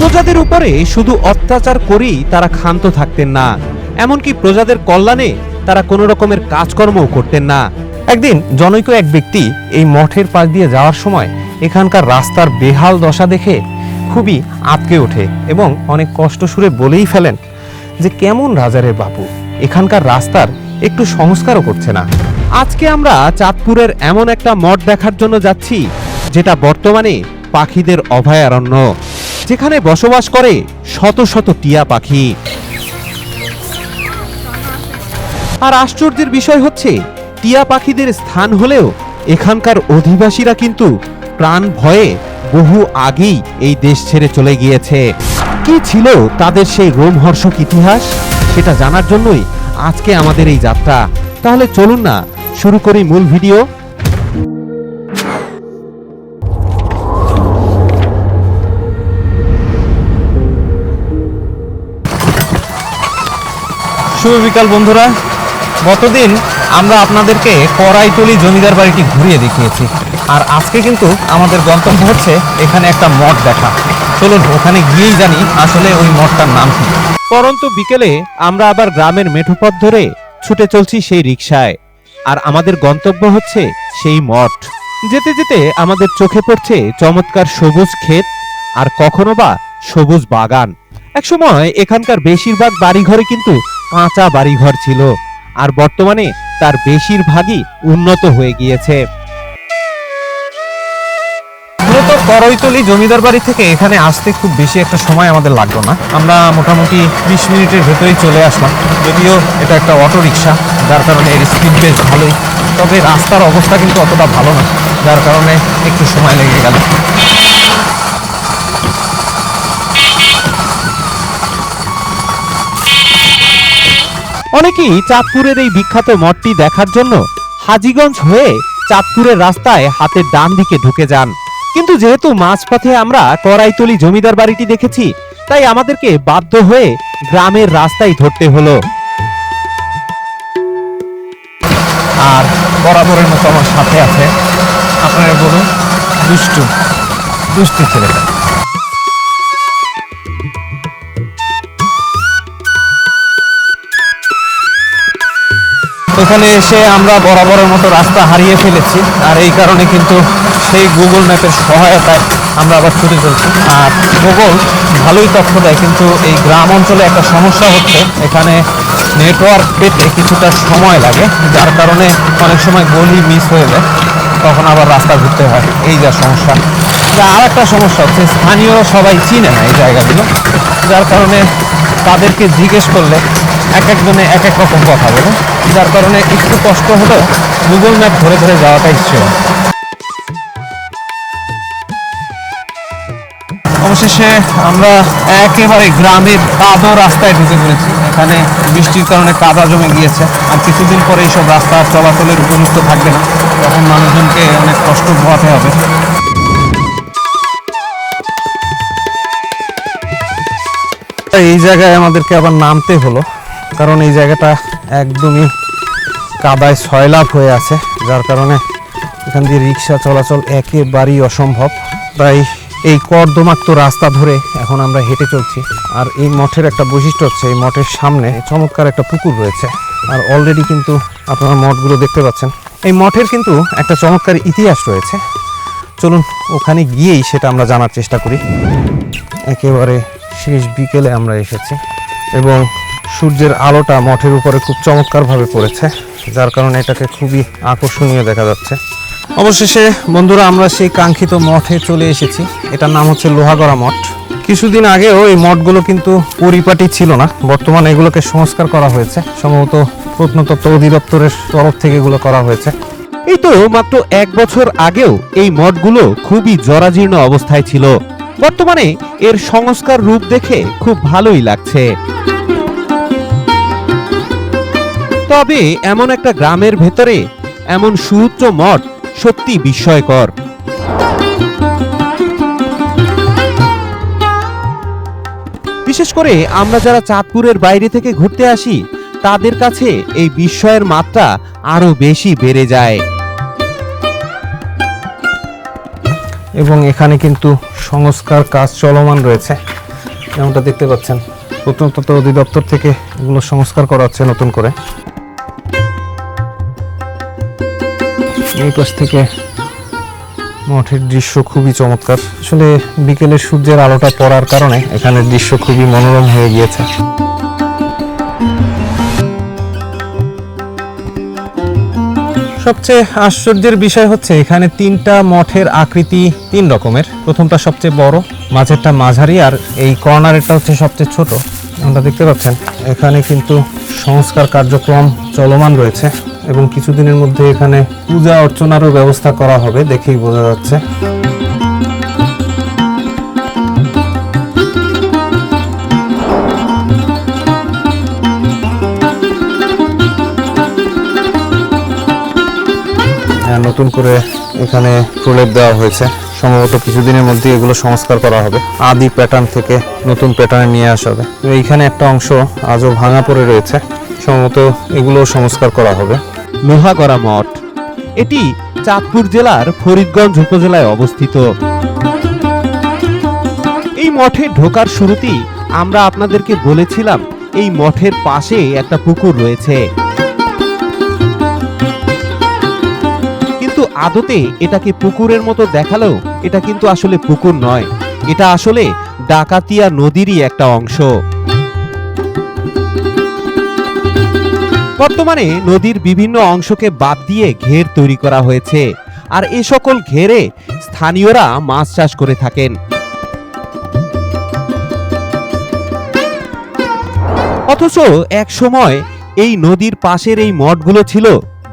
প্রজাদের উপরে শুধু অত্যাচার করেই তারা ক্ষান্ত থাকতেন না। এমনকি প্রজাদের কল্যাণে তারা কোনো রকমের কাজকর্মও করতেন না। একদিন জনৈক এক ব্যক্তি এই মঠের পাশ দিয়ে যাওয়ার সময় এখানকার রাস্তার বেহাল দশা দেখে খুবই আতকে ওঠে এবং অনেক কষ্ট সুরে বলেই ফেলেন যে, কেমন রাজারে বাপু, এখানকার রাস্তার একটু সংস্কারও করছে না। আজকে আমরা চাঁদপুরের এমন একটা মঠ দেখার জন্য যাচ্ছি, যেটা বর্তমানে পাখিদের অভয়ারণ্য। যেখানে বসবাস করে শত শত টিয়া পাখি। আর আশ্চর্যের বিষয় হচ্ছে, টিয়া পাখিদের স্থান হলেও এখানকার অধিবাসীরা কিন্তু প্রাণ ভয়ে বহু আগেই এই দেশ ছেড়ে চলে গিয়েছে। কি ছিল তাদের সেই রোমহর্ষক ইতিহাস? সেটা জানার জন্যই আজকে আমাদের এই যাত্রা। তাহলে চলুন না, শুরু করি মূল ভিডিও। শুভ বিকাল বন্ধুরা। গতদিন আমরা আপনাদেরকে কড়াইতলি জমিদার বাড়িটি ঘুরিয়ে দেখিয়েছি। আর আজকে কিন্তু আমাদের গন্তব্য হচ্ছে এখানে একটা মঠ দেখা। চলুন, ওখানে গিয়েই জানি আসলে ওই মঠটার নাম কি। পরন্ত বিকেলে আমরা আবার গ্রামের মেঠোপথ ধরে ছুটে চলছি সেই রিকশায়। আর আমাদের গন্তব্য হচ্ছে সেই মঠ। যেতে যেতে আমাদের চোখে পড়ছে চমৎকার সবুজ ক্ষেত আর কখনো বা সবুজ বাগান। একসময় এখানকার বেশিরভাগ বাড়িঘরে কিন্তু কাঁচা বাড়িঘর ছিল, আর বর্তমানে তার বেশিরভাগই উন্নত হয়ে গিয়েছে। মূলত করইতলি জমিদার বাড়ি থেকে এখানে আসতে খুব বেশি একটা সময় আমাদের লাগল না। আমরা মোটামুটি বিশ মিনিটের ভেতরেই চলে আসলাম। যদিও এটা একটা অটো রিক্সা যার কারণে এর স্পিড বেশ ভালোই। তবে রাস্তার অবস্থা কিন্তু অতটা ভালো না, যার কারণে একটু সময় লেগে গেল। অনেকেই চাঁদপুরের এই বিখ্যাত মঠটি দেখার জন্য হাজিগঞ্জ হয়ে চাঁদপুরের রাস্তায় হাতের ডান দিকে ঢুকে যান। কিন্তু যেহেতু মাঝপথে আমরা করাইতলি জমিদার বাড়িটি দেখেছি, তাই আমাদেরকে বাধ্য হয়ে গ্রামের রাস্তায় ধরতে হলো। আর বরাবরের মতো আমার সাথে আছে। আপনারা বলুন, দুষ্টু দুষ্টু ছেলেটা। এখানে এসে আমরা বরাবরের মতো রাস্তা হারিয়ে ফেলেছি। আর এই কারণে কিন্তু সেই গুগল ম্যাপের সহায়তায় আমরা আবার ছুটে চলছি। আর গুগল ভালোই তথ্য দেয়, কিন্তু এই গ্রাম অঞ্চলে একটা সমস্যা হচ্ছে, এখানে নেটওয়ার্ক পেতে কিছুটা সময় লাগে, যার কারণে অনেক সময় গলি মিস হয়ে যায়, তখন আবার রাস্তা ঘুরতে হয়। এই যা সমস্যা। যা আর একটা সমস্যা হচ্ছে স্থানীয় সবাই চিনে না এই জায়গাগুলো, যার কারণে তাদেরকে জিজ্ঞেস করলে এক একজনে এক এক রকম কথা বলে, যার কারণে একটু কষ্ট হলেও গুগল ম্যাপ ধরে ধরে যাওয়াটাই ছিল অবশেষে আমরা একেবারে গ্রামের কাদো রাস্তায় ঢুকে পড়েছি। এখানে বৃষ্টির কারণে কাদা জমে গিয়েছে। আর কিছুদিন পরে এইসব রাস্তা চলাচলের উপযুক্ত থাকবে না। তখন মানুষজনকে অনেক কষ্ট পোহাতে হবে। এই জায়গায় আমাদেরকে আবার নামতে হলো। কারণ এই জায়গাটা একদমই কাদায় সয়লাভ হয়ে আছে, যার কারণে এখান দিয়ে রিক্সা চলাচল একেবারেই অসম্ভব। তাই এই কর্দমাক্ত রাস্তা ধরে এখন আমরা হেঁটে চলছি। আর এই মঠের একটা বৈশিষ্ট্য হচ্ছে, এই মঠের সামনে চমৎকার একটা পুকুর রয়েছে। আর অলরেডি কিন্তু আপনারা মঠগুলো দেখতে পাচ্ছেন। এই মঠের কিন্তু একটা চমৎকার ইতিহাস রয়েছে। চলুন ওখানে গিয়েই সেটা আমরা জানার চেষ্টা করি। একেবারে শেষ বিকেলে আমরা এসেছি। এবং সূর্যের আলোটা মঠের উপরে খুব চমৎকারভাবে পড়েছে, যার কারণে এটাকে খুবই আকর্ষণীয় দেখা যাচ্ছে। অবশেষে, বন্ধুরা, আমরা সেই কাঙ্ক্ষিত মঠে চলে এসেছি। এটার নাম হচ্ছে লোহাগড়া মঠ। কিছুদিন আগেও এই মঠগুলো কিন্তু পরিপাটি ছিল না। বর্তমানে এগুলোকে সংস্কার করা হয়েছে। সম্ভবত প্রত্নতত্ত্ব অধিদপ্তরের তরফ থেকে এগুলো করা হয়েছে। এই তো মাত্র এক বছর আগেও এই মঠগুলো খুবই জরাজীর্ণ অবস্থায় ছিল। বর্তমানে এর সংস্কার রূপ দেখে খুব ভালোই লাগছে। তবে এমন একটা গ্রামের ভেতরে এমন সুউচ্চ মঠ সত্যি বিস্ময়কর। বিশেষ করে আমরা যারা চাঁদপুরের বাইরে থেকে ঘুরতে আসি, তাদের কাছে এই বিস্ময়ের মাত্রা আরও বেশি বেড়ে যায়। এবং এখানে কিন্তু সংস্কার কাজ চলমান রয়েছে। যেমনটা দেখতে পাচ্ছেন, প্রত্নতত্ত্ব অধিদপ্তর থেকে এগুলো সংস্কার করা হচ্ছে নতুন করে। এই পাশ থেকে। মঠের দৃশ্য খুবই চমৎকার। আসলে বিকেলের সূর্যের আলোটা পড়ার কারণে এখানের দৃশ্য খুবই মনোরম হয়ে গিয়েছে। সবচেয়ে আশ্চর্যের বিষয় হচ্ছে, এখানে তিনটা মঠের আকৃতি তিন রকমের। প্রথমটা সবচেয়ে বড়, মাঝেরটা মাঝারি, আর এই কর্নারেরটা হচ্ছে সবচেয়ে ছোট। আমরা দেখতে পাচ্ছেন, এখানে কিন্তু সংস্কার কার্যক্রম চলমান রয়েছে। এবং কিছুদিনের মধ্যে এখানে পূজা অর্চনারও ব্যবস্থা করা হবে দেখেই বোঝা যাচ্ছে। হ্যাঁ, নতুন করে এখানে প্রলেপ দেওয়া হয়েছে। সম্ভবত কিছুদিনের মধ্যে এগুলো সংস্কার করা হবে। আদি প্যাটার্ন থেকে নতুন প্যাটার্নে নিয়ে আসা হবে। এইখানে একটা অংশ আজও ভাঙা পড়ে রয়েছে। সম্ভবত এগুলো সংস্কার করা হবে। লোহাগড়া মঠ। এটি চাঁদপুর জেলার ফরিদগঞ্জ উপজেলায় অবস্থিত। এই মঠে ঢোকার শুরুতেই আমরা আপনাদেরকে বলেছিলাম, এই মঠের পাশে একটা পুকুর রয়েছে। কিন্তু আদতে এটাকে পুকুরের মতো দেখালেও এটা কিন্তু আসলে পুকুর নয়। এটা আসলে ডাকাতিয়া নদীরই একটা অংশ। বর্তমানে নদীর বিভিন্ন অংশকে বাদ দিয়ে ঘের তৈরি করা হয়েছে। আর এ সকল ঘেরে স্থানীয়রা মাছ চাষ করে থাকেন। অথচ এক সময় এই নদীর পাশের এই মঠগুলো ছিল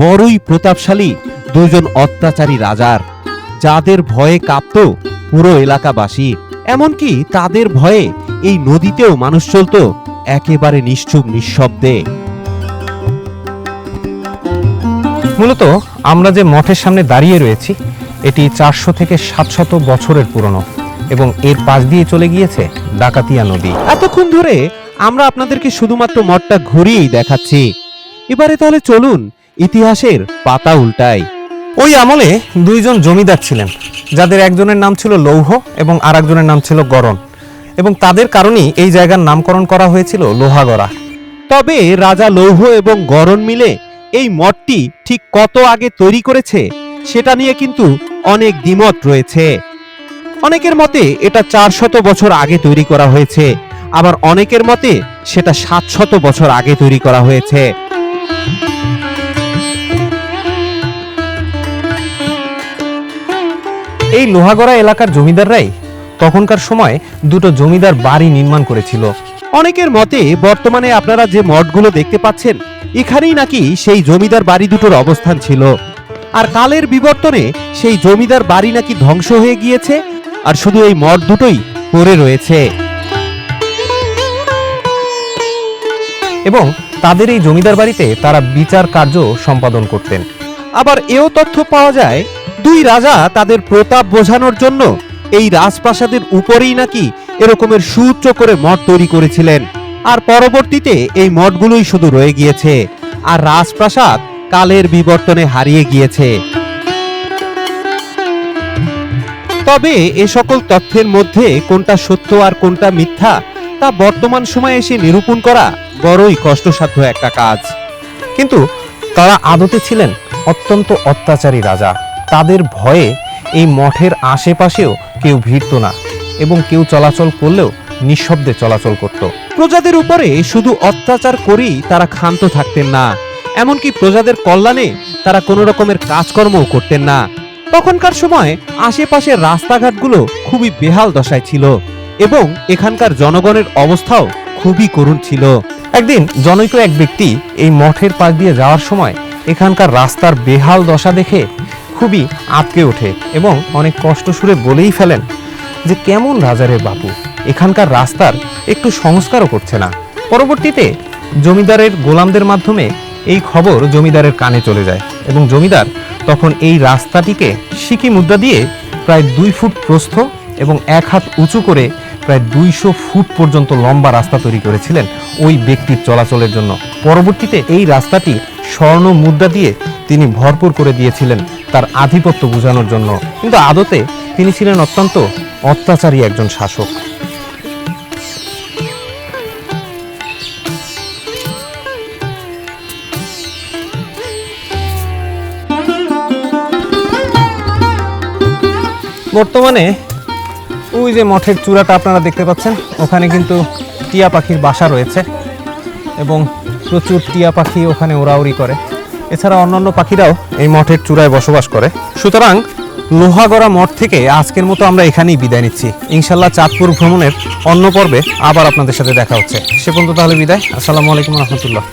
বড়ই প্রতাপশালী দুজন অত্যাচারী রাজার। যাদের ভয়ে কাঁপত পুরো এলাকাবাসী। এমনকি তাদের ভয়ে এই নদীতেও মানুষ চলতো একেবারে নিশ্চুপ নিঃশব্দে। মূলত আমরা যে মঠের সামনে দাঁড়িয়ে রয়েছি, এটি চারশো থেকে সাতশত বছরের পুরনো এবং এর পাশ দিয়ে চলে গিয়েছে ডাকাতিয়া নদী। এতক্ষণ ধরে আমরা আপনাদেরকে শুধুমাত্র মঠটা ঘুরিয়েই দেখাচ্ছি। এবারে তাহলে চলুন ইতিহাসের পাতা উল্টাই। ওই আমলে দুইজন জমিদার ছিলেন, যাদের একজনের নাম ছিল লৌহ এবং আরেকজনের নাম ছিল গরণ এবং তাদের কারণেই এই জায়গার নামকরণ করা হয়েছিল লোহাগড়া। তবে রাজা লৌহ এবং গরণ মিলে এই মঠটি ঠিক কত আগে তৈরি করেছে সেটা নিয়ে কিন্তু অনেক দ্বিমত রয়েছে। অনেকের মতে এটা চারশত বছর আগে তৈরি করা হয়েছে, আবার অনেকের মতে সেটা সাতশত বছর আগে তৈরি করা হয়েছে। এই লোহাগড়া এলাকার জমিদাররাই তখনকার সময় দুটো জমিদার বাড়ি নির্মাণ করেছিল। অনেকের মতে বর্তমানে আপনারা যে মঠগুলো দেখতে পাচ্ছেন এখানেই নাকি সেই জমিদার বাড়ি দুটোর অবস্থান ছিল। আর কালের বিবর্তনে সেই জমিদার বাড়ি নাকি ধ্বংস হয়ে গিয়েছে, আর শুধু এই মঠ দুটোই পড়ে রয়েছে। এবং তাদের এই জমিদার বাড়িতে তারা বিচার কার্য সম্পাদন করতেন। আবার এও তথ্য পাওয়া যায়, দুই রাজা তাদের প্রতাপ বোঝানোর জন্য এই রাজপ্রাসাদের উপরেই নাকি এরকমের সুউচ্চ করে মঠ তৈরি করেছিলেন। আর পরবর্তীতে এই মঠগুলোই শুধু রয়ে গিয়েছে, আর রাজপ্রাসাদ কালের বিবর্তনে হারিয়ে গিয়েছে। তবে এ সকল তথ্যের মধ্যে কোনটা সত্য আর কোনটা মিথ্যা, তা বর্তমান সময়ে এসে নিরূপণ করা বড়ই কষ্টসাধ্য একটা কাজ। কিন্তু তারা আদতে ছিলেন অত্যন্ত অত্যাচারী রাজা। তাদের ভয়ে এই মঠের আশেপাশেও কেউ ভিড়ত না, এবং কেউ চলাচল করলেও নিঃশব্দে চলাচল করত। প্রজাদের উপরে শুধু অত্যাচার করেই তারা ক্ষান্ত থাকতেন না। এমনকি প্রজাদের কল্যাণে তারা কোনো রকমের কাজকর্মও করতেন না। তখনকার সময় আশেপাশের রাস্তাঘাটগুলো খুবই বেহাল দশায় ছিল এবং এখানকার জনগণের অবস্থাও খুবই করুণ ছিল। একদিন জনৈক এক ব্যক্তি এই মঠের পাশ দিয়ে যাওয়ার সময় এখানকার রাস্তার বেহাল দশা দেখে খুবই আঁতকে ওঠে এবং অনেক কষ্ট সুরে বলেই ফেলেন যে, কেমন রাজারের বাপু? এখানকার রাস্তার একটু সংস্কারও করছে না। পরবর্তীতে জমিদারের গোলামদের মাধ্যমে এই খবর জমিদারের কানে চলে যায় এবং জমিদার তখন এই রাস্তাটিকে সিকি মুদ্রা দিয়ে প্রায় দুই ফুট প্রস্থ এবং এক হাত উঁচু করে প্রায় দুইশো ফুট পর্যন্ত লম্বা রাস্তা তৈরি করেছিলেন ওই ব্যক্তির চলাচলের জন্য। পরবর্তীতে এই রাস্তাটি স্বর্ণ মুদ্রা দিয়ে তিনি ভরপুর করে দিয়েছিলেন তার আধিপত্য বোঝানোর জন্য। কিন্তু আদতে তিনি ছিলেন অত্যন্ত অত্যাচারী একজন শাসক। বর্তমানে ওই যে মঠের চূড়াটা আপনারা দেখতে পাচ্ছেন, ওখানে কিন্তু টিয়া পাখির বাসা রয়েছে এবং প্রচুর টিয়া পাখি ওখানে ওড়াউড়ি করে। এছাড়া অন্যান্য পাখিরাও এই মঠের চূড়ায় বসবাস করে। সুতরাং লোহাগড়া মঠ থেকে আজকের মতো আমরা এখানেই বিদায় নিচ্ছি। ইনশাল্লাহ চাঁদপুর ভ্রমণের অন্য পর্বে আবার আপনাদের সাথে দেখা হচ্ছে। সে পর্যন্ত তাহলে বিদায়। আসসালামু আলাইকুম রহমতুল্লাহ।